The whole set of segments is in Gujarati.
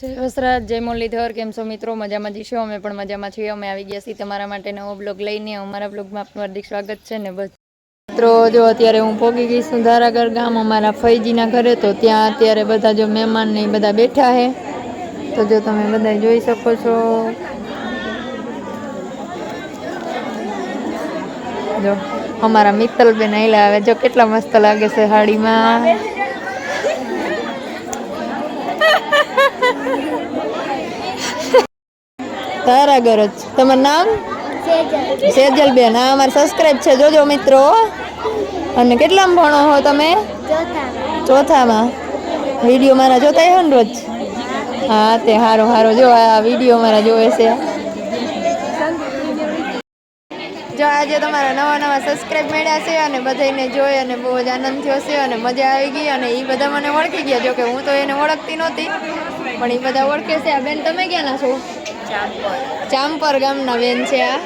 જય વસરાજ, જય મુરલીધર, કેમ છો મિત્રો? મજામાં જઈશું અમે પણ મજામાં છીએ. અમે આવી ગયા છીએ તમારા માટે નવો બ્લોગ લઈને. અમારા બ્લોગમાં આપનું હાર્દિક સ્વાગત છે ને બસ. મિત્રો, જો અત્યારે હું પોગી ગઈ છું ધારાગર ગામ, અમારા ફૈજીના ઘરે, તો ત્યાં અત્યારે બધા જો મહેમાન ને બધા બેઠા છે. તો જો તમે બધા જોઈ શકો છો. જો અમારા મિત્તલબેન આવેલા આવે. જો કેટલા મસ્ત લાગે છે સાડીમાં તારા ઘર જ. તમારું નામ? સેજલબેન. હા અમારે સબસ્ક્રાઈબ છે. જોજો મિત્રો. અને કેટલામાં ભણો હો તમે? ચોથામાં. વીડિયો મારા જોતા હો ને રોજ? હા તે હારો હારો. જો આ વીડિયો મારા જોવે છે. જો આજે તમારા નવા નવા સબસ્ક્રાઇબ મળ્યા છે અને બધાને જોઈ અને બહુ જ આનંદ થયો છે અને મજા આવી ગઈ અને એ બધા મને ઓળખી ગયા. જોકે હું તો એને ઓળખતી નહોતી પણ એ બધા ઓળખે છે. આ બેન તમે ક્યાંના છો? ચાંપર ગામના બેન છે આ.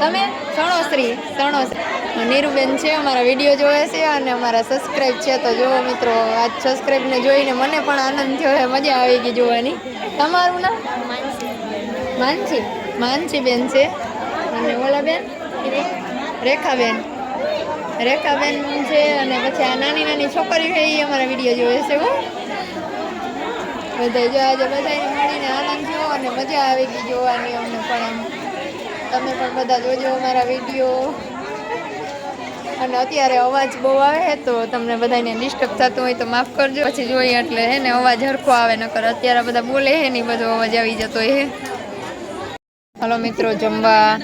તમે સણોશ્રી સણોશ્રી નીરુબેન છે, અમારા વીડિયો જોવે છે અને અમારા સબસ્ક્રાઈબ છે. તો જુઓ મિત્રો, આજ સબસ્ક્રાઈબને જોઈને મને પણ આનંદ થયો છે, મજા આવી ગઈ જોવાની. તમારું નામ? માનસી. માનસી. બેન છે. અને ઓલા બેન રેખાબેન. રેખાબેન છે અને પછી આ નાની નાની છોકરીઓ છે એ અમારા વીડિયો જોવે છે, હો. બધા જો આજે બધાને મળીને આનંદ થયો અને મજા આવી ગઈ જોવાની અમને પણ એમ. તમે પણ બધા જોજો અમારા વીડિયો અને અત્યારે અવાજ બહુ આવે તો તમને બધાને ડિસ્ટર્બ થતું હોય તો માફ કરજો. પછી જોઈએ એટલે હે ને અવાજ હરખો આવે, નકર અત્યારે બધા બોલે હે ને બધો અવાજ આવી જતો હે. હાલો મિત્રો, જમવા.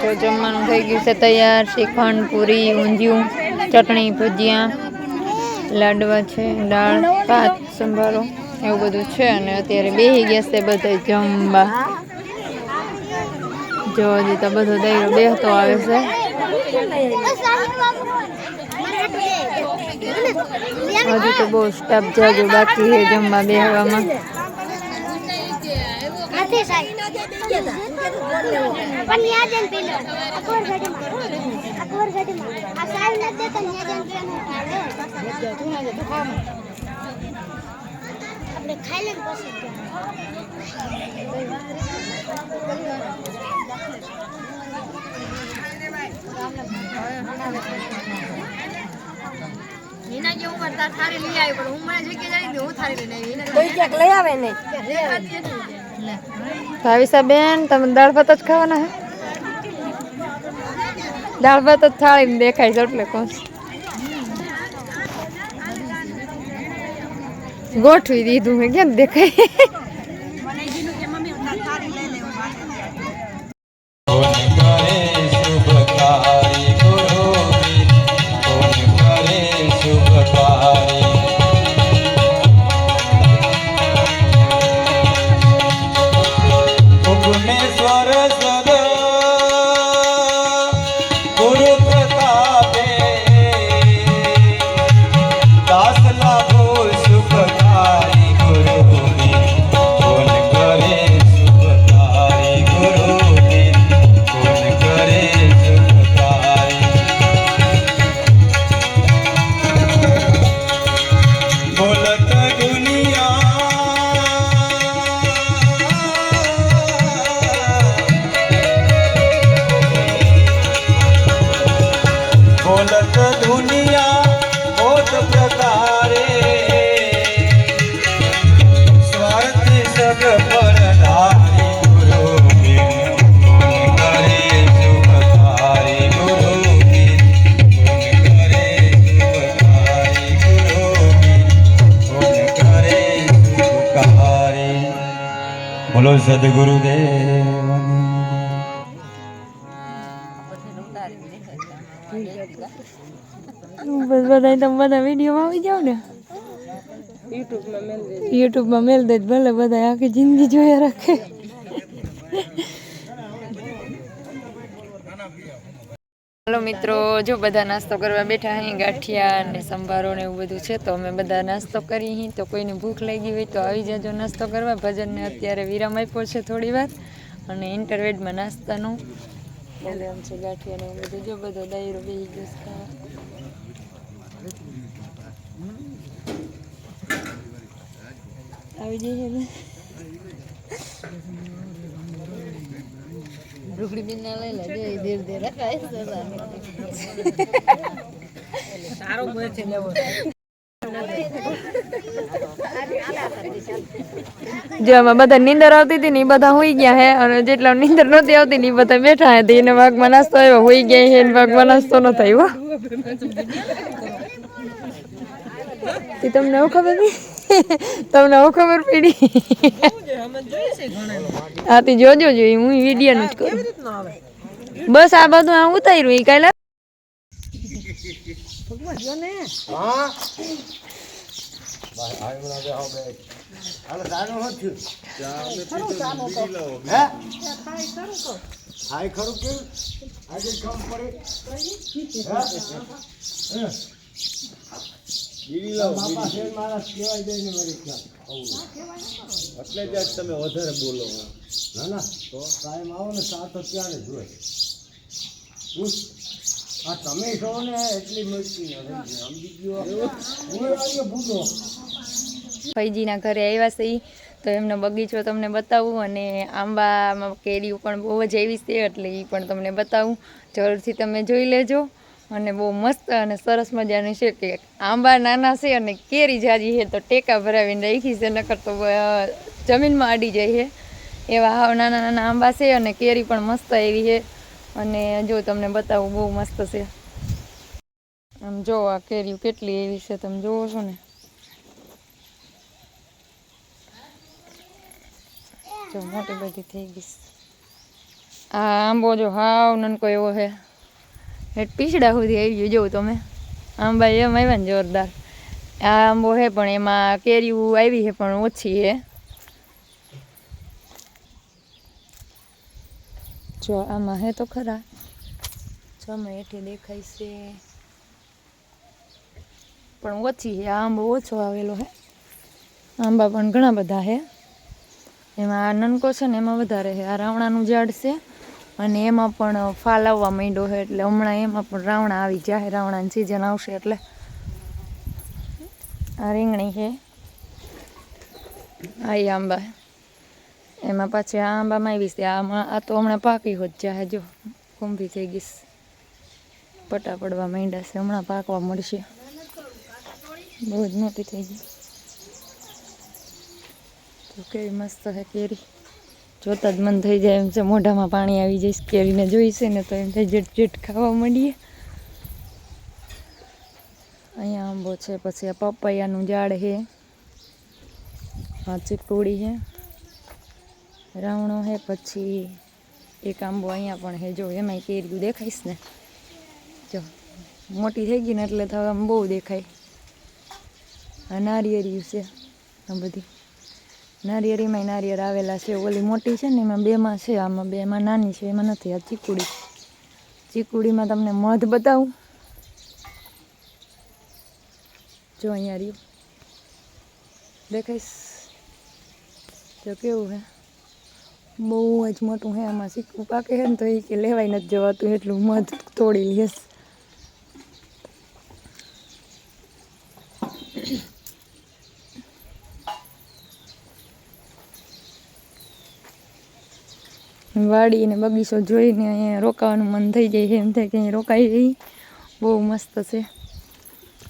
તો જમવાનું થઈ ગયું છે, તૈયાર શ્રીખંડ પૂરી, ઊંધિયું, ચટણી, ભજીયા. લાડવા છે, દાળ, ભાત, સંભારો, એવું બધું છે. અને અત્યારે બેહી ગયા છે બધા જમવા. જો હજી તો બધો દૈરો બેહતો આવે છે. હજુ તો બહુ સ્ટાફ જાજો બાકી છે જમવા બેસવામાં આપણે ખાઈ લઈને પછી એના જેવું કરતા થાળી લઈ આવી પણ હું મને જગ્યા જાય હું થાળી લઈને આવી એના કોઈ ક્યાંક લઈ આવે નહીં ભાવિસા બેન તમે દાળ ભાત જ ખાવાના હે દાળ ભાત જ થાળીમાં દેખાય છે એટલે કહું. ગોઠવી દીધું મેં કેમ દેખાય કોણ બોલો સદગુરુદેવ બસ બધા તમે બધા વિડીયોમાં આવી જાવ ને? યુટ્યુબમાં મેલ દે ભલે બધા આખી જિંદગી જોયા રાખે. હાલો મિત્રો, જો બધા નાસ્તો કરવા બેઠા અહીં ગાંઠિયા ને સંભારો ને એવું બધું છે, તો અમે બધા નાસ્તો કરી અહીં તો કોઈને ભૂખ લાગી હોય તો આવી જાજો નાસ્તો કરવા. ભજનને અત્યારે વિરામ આપ્યો છે થોડી વાર. અને ઇન્ટરવેડમાં નાસ્તાનું. આમ છે ગાંઠિયા ને એવું બધું. જો બધો દાયરો બે ગયો આવી જઈએ ને. રૂકડી બિન ના લઈ લે ધીરે ધીરે રખાય જો આમાં બધા નીંદર આવતી હતી ને એ બધા હોઈ ગયા હે અને જેટલા નીંદર નહોતી આવતી ને એ બધા બેઠા હતી એને વાઘમાં નાસ્તો આવ્યો હોઈ ગયા હે એને વાઘમાં નાસ્તો ન થયો તે તમને એવું ખબર પડી તમને હવે ખબર પડી? હા તે જોજો જો હું વીડિયો નું જ કરું. બસ આ બધું આ ઉતાર્યું, એ કાલે ખરું કામ પડે બાપા છે મારા કહેવાય જાય ને એટલે જ તમે વધારે બોલો. ના ના. તો? કાયમ આવો ને સા તો જ હોય આ તમે છો ને એટલી મસ્તી સમજી ગયો? હું આવ્યો ભૂતો ફૈજીના ઘરે આવ્યા છે ઈ. તો એમનો બગીચો તમને બતાવું અને આંબામાં કેરીઓ પણ બહુ જ એવી છે એટલે એ પણ તમને બતાવું. જરૂરથી તમે જોઈ લેજો. અને બહુ મસ્ત અને સરસ મજાની છે કે આંબા નાના છે અને કેરી જાજી છે તો ટેકા ભરાવીને રાખી છે, નકર તો જમીનમાં અડી જાય છે. એવા હાવ નાના નાના આંબા છે અને કેરી પણ મસ્ત એવી છે. અને જો તમને બતાવું, બહુ મસ્ત છે. આમ જો આ કેરીઓ કેટલી એવી છે, તમે જોવો છો ને. જો મોટી બધી થઈ ગઈ. આ આંબો જો હાવ નનકો એવો છે. હેઠ પીછડા સુધી આવી ગયું જોઉં તમે. આંબા એમ આવ્યા ને જોરદાર. આ આંબો છે પણ એમાં કેરીઓ આવી છે પણ ઓછી છે જો આમાં હે તો ખરા. જો આમાં હેઠે દેખાય છે. પણ ઓછી છે આ આંબો ઓછો આવેલો છે આંબા પણ ઘણા બધા છે એમાં આ નનકો છે ને એમાં વધારે છે આ રાવણાનું ઝાડ છે. અને એમાં પણ ફાલ આવવા માંડ્યો છે એટલે હમણાં એમાં પણ રાવણા આવી જાય, રાવણાની સિઝન આવશે એટલે. આ રીંગણી છે. આ આંબા. એમાં પાછી આ આંબામાં આવી છે. આમાં આ તો હમણાં પાકી હોત જાય, જો. કુંભી થઈ ગઈશ. પટા પડવા માંડ્યા છે. હમણાં પાકવા મળશે. બહુ જ મોટી થઈ ગઈ. તો કેવી મસ્ત છે કેરી. જોતા જ મન થઈ જાય એમ છે, મોઢામાં પાણી આવી જાય, કેરીને જોઈશે ને તો એમ થાય જેટ જેટ ખાવા માંડીએ. અહીંયા આંબો છે, પછી આ પપૈયાનું ઝાડ છે. આ ચીકુડી છે. રાવણો છે, પછી એક આંબો અહીંયા પણ છે. જો, એમાંય કેરીયું દેખાઈશ ને. જો, મોટી થઈ ગઈ ને એટલે તો આમ બહુ દેખાય. આ નારિયેરિયું છે, આ બધી. નારિયેળીમાં નારિયેળ આવેલા છે. ઓલી મોટી છે ને, એમાં બેમાં છે, આમાં બેમાં નાની છે, એમાં નથી. આ ચીકુડી. ચીકુડીમાં તમને મધ બતાવું. જો અહીંયા રહ્યું. દેખાઈશ. જો કેવું હે? બહુ જ મોટું હે આમાં. ચીકુ પાકે હે ને તો એ કે લેવાય નથી જવાતું, એટલું મધ તોડી લેસ વાડી અને બગીચો જોઈને અહીંયા રોકાવાનું મન થઈ જાય એમ થાય કે અહીંયા રોકાઈ જઈ બહુ મસ્ત છે.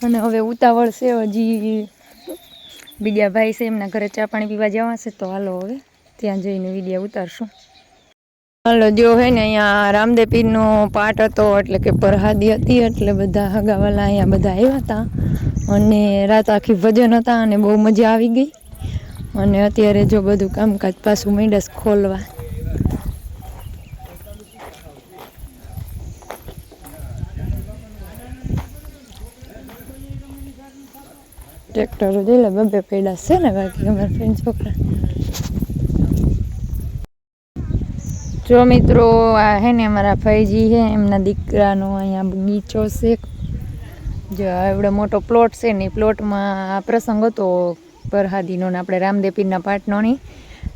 અને હવે ઉતાવળ છે. હજી બીજા ભાઈ છે એમના ઘરે ચા પાણી પીવા જવા છે. તો હાલો હવે ત્યાં જઈને વિડીયા ઉતારશું. હાલો, જો હે ને અહીંયા રામદેવ પીરનો પાઠ હતો, એટલે કે પરહાદી હતી, એટલે બધા હગાવાલા અહીંયા બધા આવ્યા હતા. અને રાત આખી ભજન હતા અને બહુ મજા આવી ગઈ. અને અત્યારે જો બધું કામકાજ પાછું માંડ્યા ખોલવા. ટ્રેક્ટરો જોઈ લે બબે પૈડા છે ને બાકી અમારા ફ્રેન્ડ છોકરા. જો મિત્રો, આ હે ને અમારા ભાઈજી છે એમના દીકરાનો અહીંયા બગીચો છે. જો એવડો મોટો પ્લોટ છે ને પ્લોટમાં આ પ્રસંગ હતો પરહાદીનો ને આપણે રામદેવ પીરના પાટનો ની.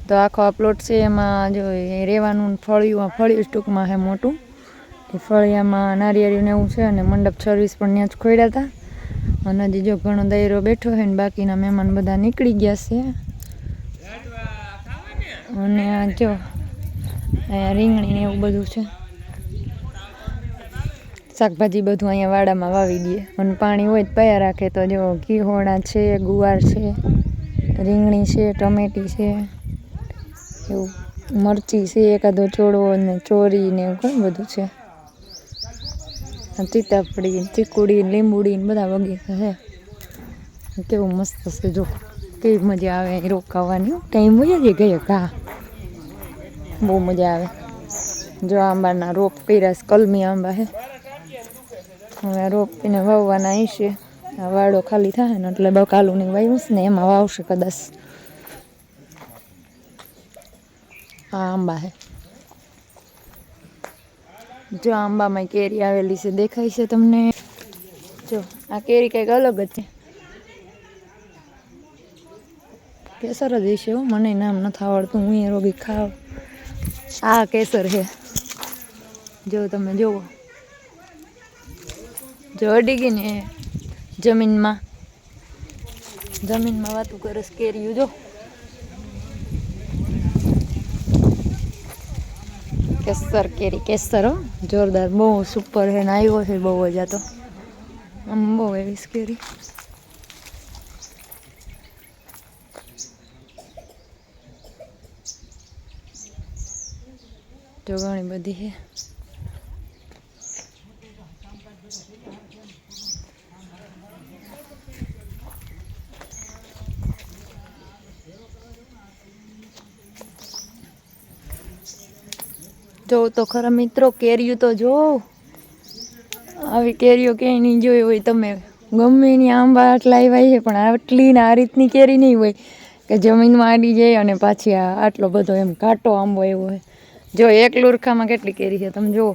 તો આખો આ પ્લોટ છે એમાં જો એ રહેવાનું ફળિયું ફળિયું ટૂંકમાં છે મોટું. એ ફળિયામાં નારિયેળીને એવું છે અને મંડપ સર્વિસ પણ ત્યાં જ ખોડ્યા હતા અને હજી જો ઘણો દાયરો બેઠો છે ને બાકીના મહેમાન બધા નીકળી ગયા છે. અને આ જો અહીંયા રીંગણી એવું બધું છે. શાકભાજી બધું અહીંયા વાડામાં વાવી દઈએ. અને પાણી હોય તો પયા રાખે તો જો ઘીહોણા છે, ગુવાર છે, રીંગણી છે, ટમેટી છે, એવું મરચી છે, એકાદો ચોળો ને ચોરી ને એવું ઘણું બધું છે. સીતાફળી ચીકુડી, લીંબુડી ને બધા વગેરે છે કેવું મસ્ત છે, જો. કેવી મજા આવે અહીં રોકાવાની ટાઈમ હોય જ ગયો ઘા બહુ મજા આવે. જો આંબાના રોપ કર્યા છે, કલમી આંબા હે. હવે રોપીને વાવવાના છે. આ વાડો ખાલી થાય ને એટલે બકાલું ને વાવ્યું છે ને એમાં વાવશે કદાચ. આ આંબા હે. જો આંબામાં કેરી આવેલી છે. દેખાય છે તમને? જો, આ કેરી કંઈક અલગ જ છે. કેસર જ હશે મને નામ નથી આવડતું. હું એ રોગી ખાવ. આ કેસર છે. જો તમે જુઓ. જો અડી જમીનમાં. જમીનમાં વાતું કરે છે કેરીયું જો. કેસર કેરી, કેસર. હો જોરદાર, બહુ સુપર છે આવ્યો છે, બહુ જ આ તો. આમ બહુ એવી કેરી. જો ઘણી બધી છે. જો તો ખરા મિત્રો કેરીયું તો જો. આવી કેરીઓ ક્યાંય નહીં જોઈ હોય તમે. ગમે એની આંબા આટલા આવ્યા છે, પણ આટલી ને આ રીતની કેરી નહીં હોય કે જમીનમાં આડી જાય અને પાછી આ આટલો બધો એમ કાંટો આંબો એવો હોય. જો, એક લુરખામાં કેટલી કેરી છે, તમે જુઓ.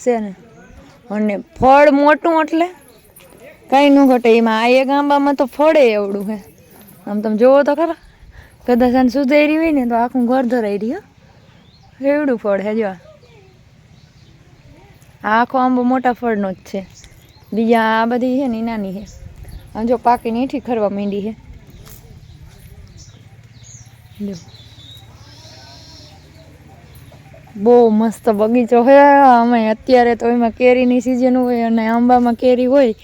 છે ને? અને ફળ મોટું એટલે કાંઈ ન ઘટે. એમાં આ એક આંબામાં તો ફળે એવડું છે. આમ તમે જુઓ તો ખરા. કદાચ આને સુધારી હોય ને તો આખું ઘર ધરાઈ રહ્યું. એવડું ફળ હે જો આ. આખો આંબો મોટા ફળનો જ છે. બીજા આ બધી છે ને નાની છે આમ જો પાકીને હેઠી ખરવા માંડી છે બહુ મસ્ત બગીચો છે અમે અત્યારે તો એમાં કેરીની સિઝન હોય અને આંબામાં કેરી હોય.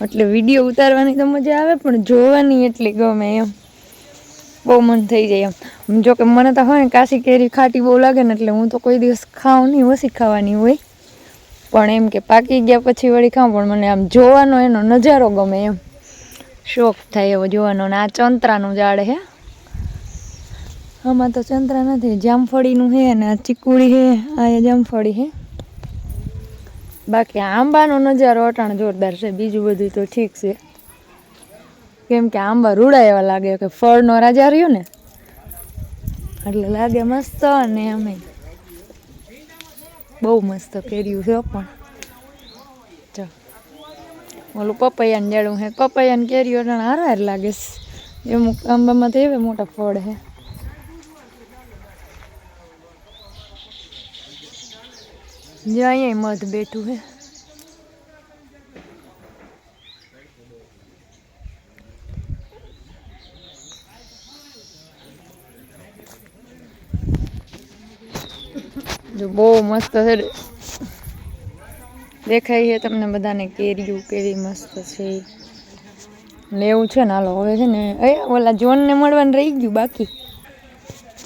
એટલે વીડિયો ઉતારવાની તો મજા આવે, પણ જોવાની એટલી ગમે એમ. બહુ મન થઈ જાય એમ. જો કે મને તો હોય ને કાશી કેરી ખાટી બહુ લાગે ને એટલે હું તો કોઈ દિવસ ખાઉં નહીં, ઓછી ખાવાની હોય. પણ એમ કે પાકી ગયા પછી વળી ખાઉં, પણ મને આમ જોવાનો એનો નજારો ગમે એમ. શોખ થાય એવો જોવાનો. ને આ ચંત્રાનું ઝાડ હે. આમાં તો ચંત્રા નથી જામફળીનું છે અને આ ચીકુડી છે આ જામફળી છે બાકી આંબાનો નજારો અટાણ જોરદાર છે, બીજું બધું તો ઠીક છે. કેમ કે આંબા રૂડા એવા લાગે કે ફળનો રાજા રહ્યો ને. એટલે લાગે મસ્ત અને અમે બહુ મસ્ત કેર્યું છે પણ. જો ઓલું પપૈયાને જાડું છે પપૈયાને કેરીઓ એટલે હારા હાર લાગે છે. અમુક આંબામાં તો એવા મોટા ફળ છે જો અહીંયા મધ બેઠું છે જો બહુ મસ્ત છે. દેખાય છે તમને બધાને કેરીયું કેવી મસ્ત છે. લેવું છે ને હાલો, હવે છે ને, એ ઓલા જોનને મળવાનું રહી ગયું બાકી.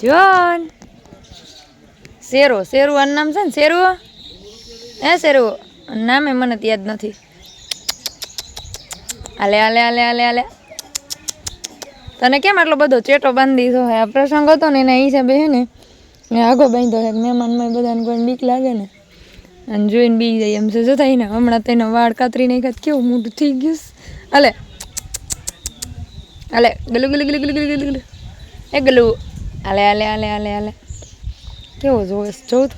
જોન શેરો, શેરુ, આનું નામ છે ને શેરુ? હે શેરુ? નામે મને યાદ નથી. આલે આલે આલે આલે આલે તને કેમ આટલો બધો ચેટો બાંધી દીધો? હે આ પ્રસંગ હતો ને, એના હિસાબે હે ને મેં આગો બાંધ્યો હે મહેમાનમાં બધાને કોઈ બીક લાગે ને. અને જોઈને બી જાય એમ છે થાય ને, હમણાં તેના વાળ કાતરી નાખ્યા કેવું મોટું થઈ ગયું અલે. અલે, ગલુ ગલુ ગલુ ગલુ ગલુ ગલુ એ ગલુ. અલે આલે અલે અલે અલે. કેવો જોવે જોઉં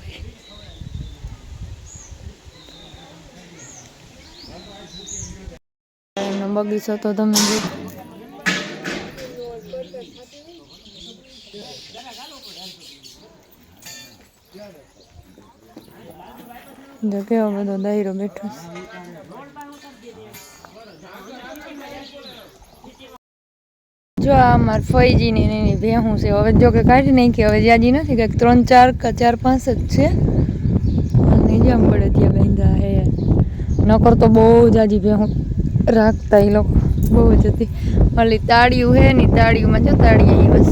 બગીચો તો તમે જો કેવો બધો દાયરો બેઠો જો આ મારા ફઈજીની એની ભેહું છે. હવે જો કે કાઢી નાખી, હવે જ્યાજી નથી, કંઈક ત્રણ, ચાર કે, ચાર, પાંચ જ છે. અને જેમ પડે ત્યાં બાંધા હે. નકર તો બહુ જાજી ભેહું રાખતા એ લોકો. બહુ જ હતી. ઓલી તાળીયું હે ની તાળીયુંમાં જો તાળીએ બસ.